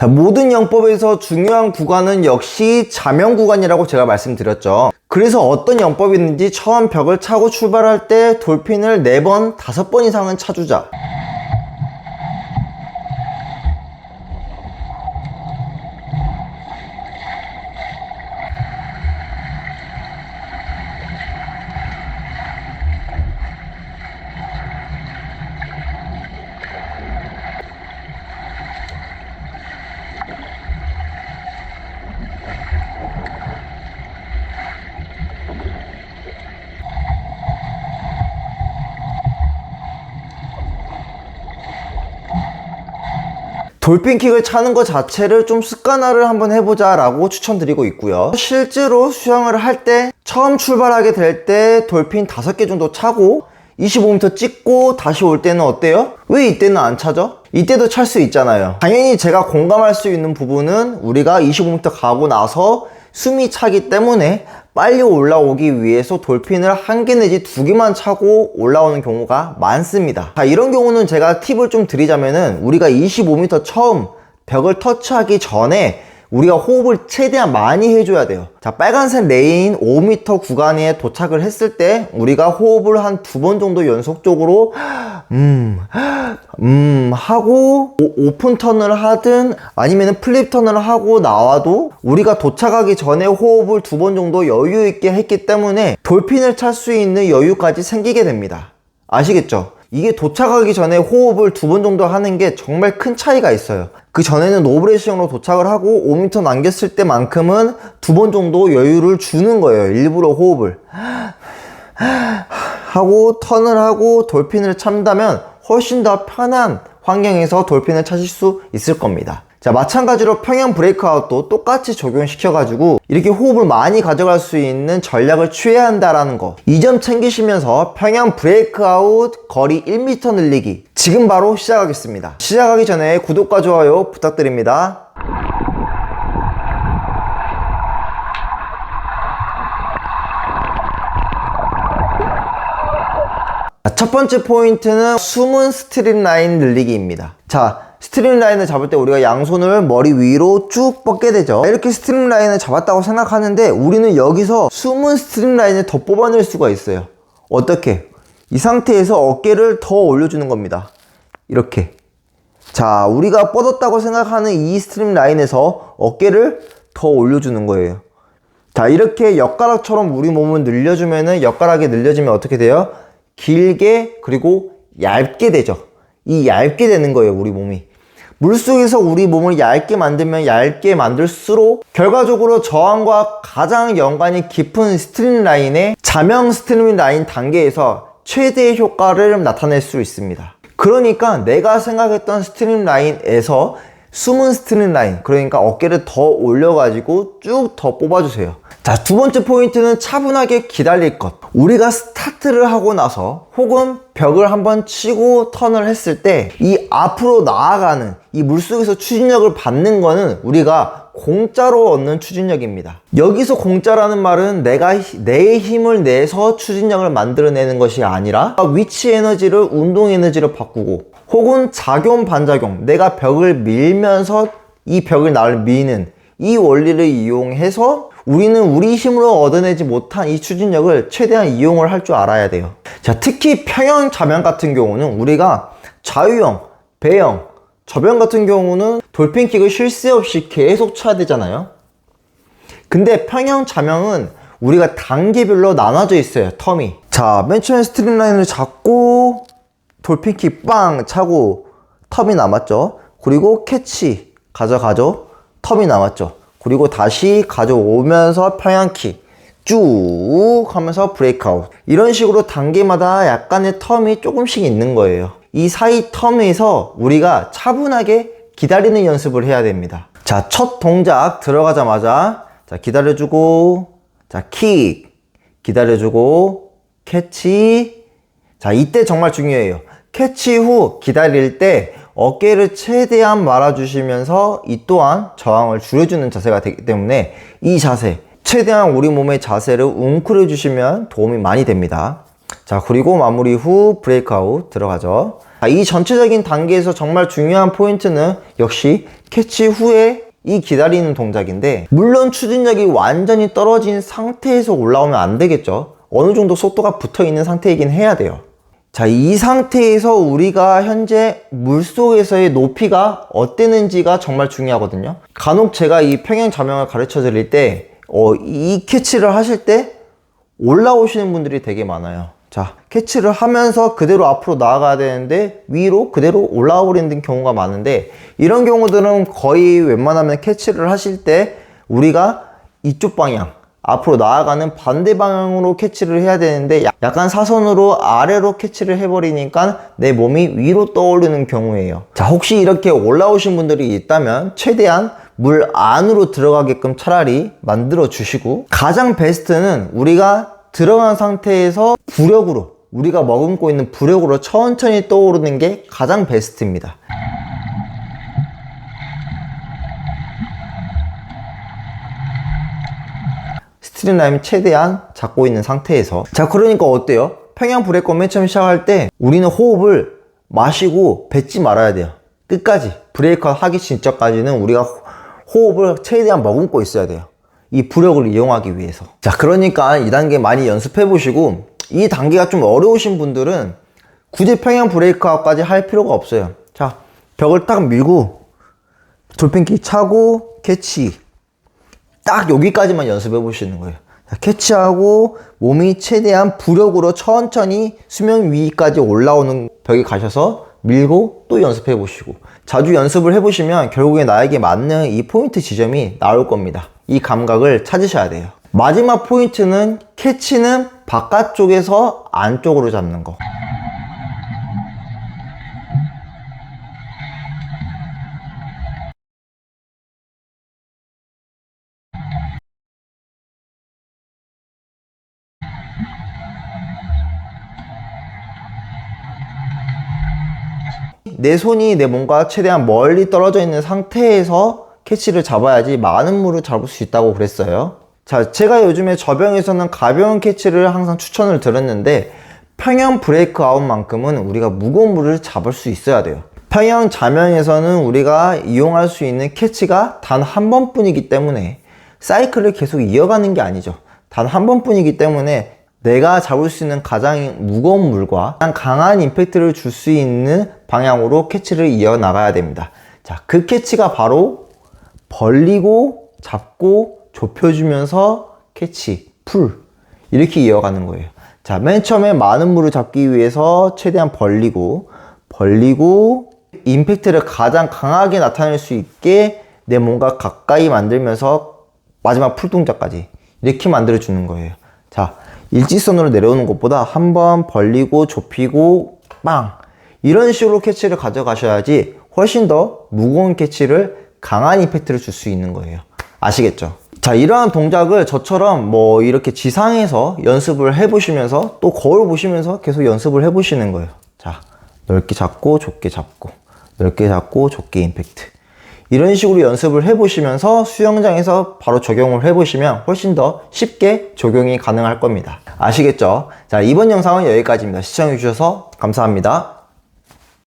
자, 모든 영법에서 중요한 구간은 역시 자명 구간이라고 제가 말씀드렸죠. 그래서 어떤 영법이든지 처음 벽을 차고 출발할 때 돌핀을 4번, 5번 이상은 차주자. 돌핀킥을 차는 것 자체를 좀 습관화를 한번 해보자 라고 추천드리고 있고요 실제로 수영을 할 때 처음 출발하게 될 때 돌핀 5개 정도 차고 25m 찍고 다시 올 때는 어때요? 왜 이때는 안 차죠? 이때도 찰 수 있잖아요 당연히 제가 공감할 수 있는 부분은 우리가 25m 가고 나서 숨이 차기 때문에 빨리 올라오기 위해서 돌핀을 한 개 내지 두 개만 차고 올라오는 경우가 많습니다. 자, 이런 경우는 제가 팁을 좀 드리자면은 우리가 25m 처음 벽을 터치하기 전에 우리가 호흡을 최대한 많이 해줘야 돼요. 자, 빨간색 레인 5m 구간에 도착을 했을 때 우리가 호흡을 한 두 번 정도 연속적으로 음, 음 하고 오, 오픈 턴을 하든 아니면 플립 턴을 하고 나와도 우리가 도착하기 전에 호흡을 두 번 정도 여유 있게 했기 때문에 돌핀을 찰 수 있는 여유까지 생기게 됩니다. 아시겠죠? 이게 도착하기 전에 호흡을 두 번 정도 하는 게 정말 큰 차이가 있어요. 그 전에는 노브레시형으로 도착을 하고 5m 남겼을 때만큼은 두 번 정도 여유를 주는 거예요. 일부러 호흡을. 하고 턴을 하고 돌핀을 참다면 훨씬 더 편한 환경에서 돌핀을 찾을 수 있을 겁니다. 자, 마찬가지로 평형 브레이크아웃도 똑같이 적용시켜가지고 이렇게 호흡을 많이 가져갈 수 있는 전략을 취해야 한다라는 거. 이 점 챙기시면서 평형 브레이크아웃 거리 1m 늘리기. 지금 바로 시작하겠습니다. 시작하기 전에 구독과 좋아요 부탁드립니다. 자, 첫 번째 포인트는 숨은 스트림 라인 늘리기입니다. 자, 스트림 라인을 잡을 때 우리가 양손을 머리 위로 쭉 뻗게 되죠. 이렇게 스트림 라인을 잡았다고 생각하는데 우리는 여기서 숨은 스트림 라인을 더 뽑아낼 수가 있어요. 어떻게? 이 상태에서 어깨를 더 올려주는 겁니다. 이렇게. 자, 우리가 뻗었다고 생각하는 이 스트림 라인에서 어깨를 더 올려주는 거예요. 자, 이렇게 엿가락처럼 우리 몸을 늘려주면은 엿가락이 늘려지면 어떻게 돼요? 길게 그리고 얇게 되죠. 이 얇게 되는 거예요, 우리 몸이. 물속에서 우리 몸을 얇게 만들면 얇게 만들수록 결과적으로 저항과 가장 연관이 깊은 스트림 라인의 자명 스트림 라인 단계에서 최대의 효과를 나타낼 수 있습니다. 그러니까 내가 생각했던 스트림 라인에서 숨은 스트림 라인, 그러니까 어깨를 더 올려가지고 쭉 더 뽑아주세요. 자, 두 번째 포인트는 차분하게 기다릴 것. 우리가 스타트를 하고 나서 혹은 벽을 한번 치고 턴을 했을 때 이 앞으로 나아가는 이 물속에서 추진력을 받는 거는 우리가 공짜로 얻는 추진력입니다. 여기서 공짜라는 말은 내가 히- 내 힘을 내서 추진력을 만들어내는 것이 아니라 위치 에너지를 운동 에너지로 바꾸고 혹은 작용 반작용 내가 벽을 밀면서 이 벽을 나를 미는 이 원리를 이용해서 우리는 우리 힘으로 얻어내지 못한 이 추진력을 최대한 이용을 할 줄 알아야 돼요. 자, 특히 평형 자면 같은 경우는 우리가 좌유형, 배형, 저변 같은 경우는 돌핀킥을 쉴 새 없이 계속 쳐야 되잖아요. 근데 평형 자명은 우리가 단계별로 나눠져 있어요, 텀이. 자, 맨 처음에 스트림 라인을 잡고 돌핀킥 빵 차고 텀이 남았죠. 그리고 캐치 가져가죠. 텀이 남았죠. 그리고 다시 가져오면서 평양킥 쭉 하면서 브레이크아웃 이런 식으로 단계마다 약간의 텀이 조금씩 있는 거예요 이 사이 텀에서 우리가 차분하게 기다리는 연습을 해야 됩니다 자 첫 동작 들어가자마자 자 기다려주고 자킥 기다려주고 캐치 자, 이때 정말 중요해요. 캐치 후 기다릴 때 어깨를 최대한 말아주시면서 이 또한 저항을 줄여주는 자세가 되기 때문에 이 자세, 최대한 우리 몸의 자세를 웅크려 주시면 도움이 많이 됩니다. 자, 그리고 마무리 후 브레이크아웃 들어가죠. 자, 이 전체적인 단계에서 정말 중요한 포인트는 역시 캐치 후에 이 기다리는 동작인데 물론 추진력이 완전히 떨어진 상태에서 올라오면 안 되겠죠 어느 정도 속도가 붙어 있는 상태이긴 해야 돼요 자, 이 상태에서 우리가 현재 물속에서의 높이가 어땠는지가 정말 중요하거든요. 간혹 제가 이 평행 자명을 가르쳐 드릴 때, 어, 이 캐치를 하실 때 올라오시는 분들이 되게 많아요. 자, 캐치를 하면서 그대로 앞으로 나아가야 되는데 위로 그대로 올라와 버리는 경우가 많은데 이런 경우들은 거의 웬만하면 캐치를 하실 때 우리가 이쪽 방향, 앞으로 나아가는 반대 방향으로 캐치를 해야 되는데 야- 약간 사선으로 아래로 캐치를 해버리니까 내 몸이 위로 떠오르는 경우예요. 자, 혹시 이렇게 올라오신 분들이 있다면 최대한 물 안으로 들어가게끔 차라리 만들어 주시고 가장 베스트는 우리가 들어간 상태에서 부력으로 우리가 머금고 있는 부력으로 천천히 떠오르는 게 가장 베스트입니다. 스트림 라인 최대한 잡고 있는 상태에서. 자 그러니까 어때요? 평양 브레이크 맨 처음 시작할 때 우리는 호흡을 마시고 뱉지 말아야 돼요. 끝까지. 브레이크 하기 직전까지는 우리가 호- 호흡을 최대한 머금고 있어야 돼요. 이 부력을 이용하기 위해서. 자 그러니까 이 단계 많이 연습해 보시고 이 단계가 좀 어려우신 분들은 굳이 평양 브레이크아웃까지 할 필요가 없어요. 자 벽을 딱 밀고 돌핀기 차고 캐치 딱 여기까지만 연습해 보시는 거예요. 자, 캐치하고 몸이 최대한 부력으로 천천히 수면 위까지 올라오는 벽에 가셔서 밀고 또 연습해 보시고 자주 연습을 해 보시면 결국에 나에게 맞는 이 포인트 지점이 나올 겁니다. 이 감각을 찾으셔야 돼요. 마지막 포인트는 캐치는 바깥쪽에서 안쪽으로 잡는 거. 내 손이 내 몸과 최대한 멀리 떨어져 있는 상태에서 캐치를 잡아야지 많은 물을 잡을 수 있다고 그랬어요. 자, 제가 요즘에 저병에서는 가벼운 캐치를 항상 추천을 드렸는데 평형 브레이크 아웃만큼은 우리가 무거운 물을 잡을 수 있어야 돼요. 평형 자명에서는 우리가 이용할 수 있는 캐치가 단 한 번뿐이기 때문에 사이클을 계속 이어가는 게 아니죠. 단 한 번뿐이기 때문에 내가 잡을 수 있는 가장 무거운 물과 가장 강한 임팩트를 줄 수 있는 방향으로 캐치를 이어나가야 됩니다. 자, 그 캐치가 바로 벌리고 잡고 좁혀주면서 캐치, 풀 이렇게 이어가는 거예요. 자, 맨 처음에 많은 물을 잡기 위해서 최대한 벌리고 벌리고 임팩트를 가장 강하게 나타낼 수 있게 내 몸과 가까이 만들면서 마지막 풀 동작까지 이렇게 만들어 주는 거예요. 자, 일직선으로 내려오는 것보다 한 번 벌리고 좁히고 빵 이런 식으로 캐치를 가져가셔야지 훨씬 더 무거운 캐치를 강한 임팩트를 줄 수 있는 거예요. 아시겠죠? 자, 이러한 동작을 저처럼 뭐 이렇게 지상에서 연습을 해보시면서 또 거울 보시면서 계속 연습을 해보시는 거예요. 자, 넓게 잡고 좁게 잡고 넓게 잡고 좁게 임팩트. 이런 식으로 연습을 해보시면서 수영장에서 바로 적용을 해보시면 훨씬 더 쉽게 적용이 가능할 겁니다. 아시겠죠? 자, 이번 영상은 여기까지입니다. 시청해주셔서 감사합니다.